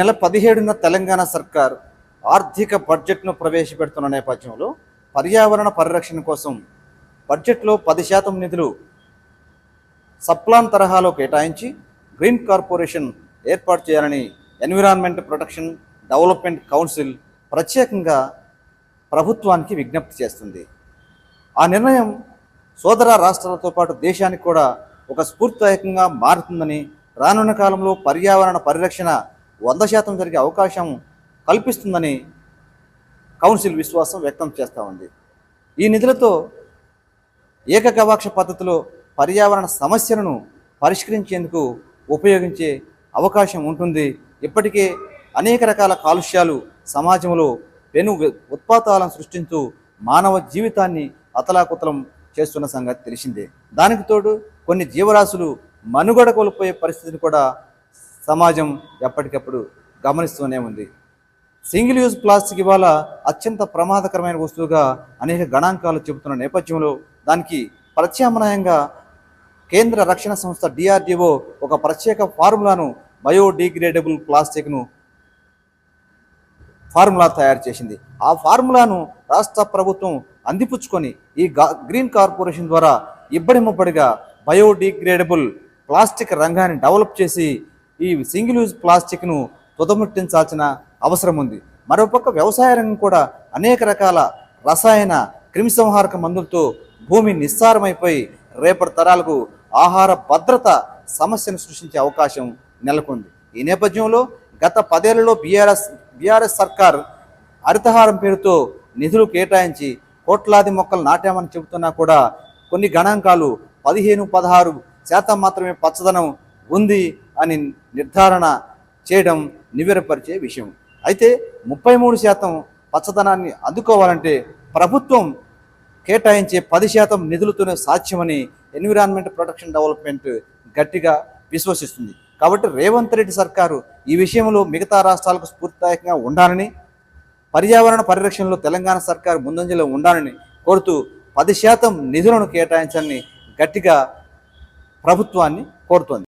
నెల పదిహేడున తెలంగాణ సర్కార్ ఆర్థిక బడ్జెట్ను ప్రవేశపెడుతున్న నేపథ్యంలో పర్యావరణ పరిరక్షణ కోసం బడ్జెట్లో పది శాతం నిధులు సప్లాన్ తరహాలో కేటాయించి గ్రీన్ కార్పొరేషన్ ఏర్పాటు చేయాలని ఎన్విరాన్మెంట్ ప్రొటెక్షన్ డెవలప్మెంట్ కౌన్సిల్ ప్రత్యేకంగా ప్రభుత్వానికి విజ్ఞప్తి చేస్తుంది. ఆ నిర్ణయం సోదర రాష్ట్రాలతో పాటు దేశానికి కూడా ఒక స్ఫూర్తిదాయకంగా మారుతుందని రానున్న కాలంలో పర్యావరణ పరిరక్షణ వంద శాతం జరిగే అవకాశం కల్పిస్తుందని కౌన్సిల్ విశ్వాసం వ్యక్తం చేస్తూ ఉంది. ఈ నిధులతో ఏకగవాక్ష పద్ధతిలో పర్యావరణ సమస్యలను పరిష్కరించేందుకు ఉపయోగించే అవకాశం ఉంటుంది. ఇప్పటికే అనేక రకాల కాలుష్యాలు సమాజంలో పెను ఉత్పాతాలను సృష్టించు మానవ జీవితాన్ని అతలాకుతలం చేస్తున్న సంగతి తెలిసిందే. దానికి తోడు కొన్ని జీవరాశులు మనుగడ కోల్పోయే పరిస్థితిని కూడా సమాజం ఎప్పటికప్పుడు గమనిస్తూనే ఉంది. సింగిల్ యూజ్ ప్లాస్టిక్ ఇవాళ అత్యంత ప్రమాదకరమైన వస్తువుగా అనేక గణాంకాలు చెబుతున్న నేపథ్యంలో దానికి ప్రత్యామ్నాయంగా కేంద్ర రక్షణ సంస్థ డిఆర్డిఓ ఒక ప్రత్యేక ఫార్ములాను బయోడిగ్రేడబుల్ ప్లాస్టిక్ను ఫార్ములా తయారు చేసింది. ఆ ఫార్ములాను రాష్ట్ర ప్రభుత్వం అందిపుచ్చుకొని ఈ గ్రీన్ కార్పొరేషన్ ద్వారా ఇబ్బడి ముబ్బడిగా బయోడిగ్రేడబుల్ ప్లాస్టిక్ రంగాన్ని డెవలప్ చేసి ఈ సింగిల్ యూజ్ ప్లాస్టిక్ను తుదముట్టించాల్సిన అవసరం ఉంది. మరోపక్క వ్యవసాయ రంగం కూడా అనేక రకాల రసాయన క్రిమిసంహారక మందులతో భూమి నిస్సారమైపోయి రేపటి తరాలకు ఆహార భద్రత సమస్యను సృష్టించే అవకాశం నెలకొంది. ఈ నేపథ్యంలో గత పదేళ్ళలో బీఆర్ఎస్ బీఆర్ఎస్ సర్కార్ హరితహారం పేరుతో నిధులు కేటాయించి కోట్లాది మొక్కలు నాటామని చెబుతున్నా కూడా కొన్ని గణాంకాలు పదిహేను పదహారు శాతం మాత్రమే పచ్చదనం ఉంది అని నిర్ధారణ చేయడం నివేరపరిచే విషయం. అయితే ముప్పై మూడు శాతం పచ్చదనాన్ని అందుకోవాలంటే ప్రభుత్వం కేటాయించే పది శాతం నిధులతోనే సాధ్యమని ఎన్విరాన్మెంట్ ప్రొటెక్షన్ డెవలప్మెంట్ గట్టిగా విశ్వసిస్తుంది. కాబట్టి రేవంత్ రెడ్డి సర్కారు ఈ విషయంలో మిగతా రాష్ట్రాలకు స్ఫూర్తిదాయకంగా ఉండాలని పర్యావరణ పరిరక్షణలో తెలంగాణ సర్కారు ముందంజలో ఉండాలని కోరుతూ పది శాతం నిధులను కేటాయించాలని గట్టిగా ప్రభుత్వాన్ని కోరుతోంది.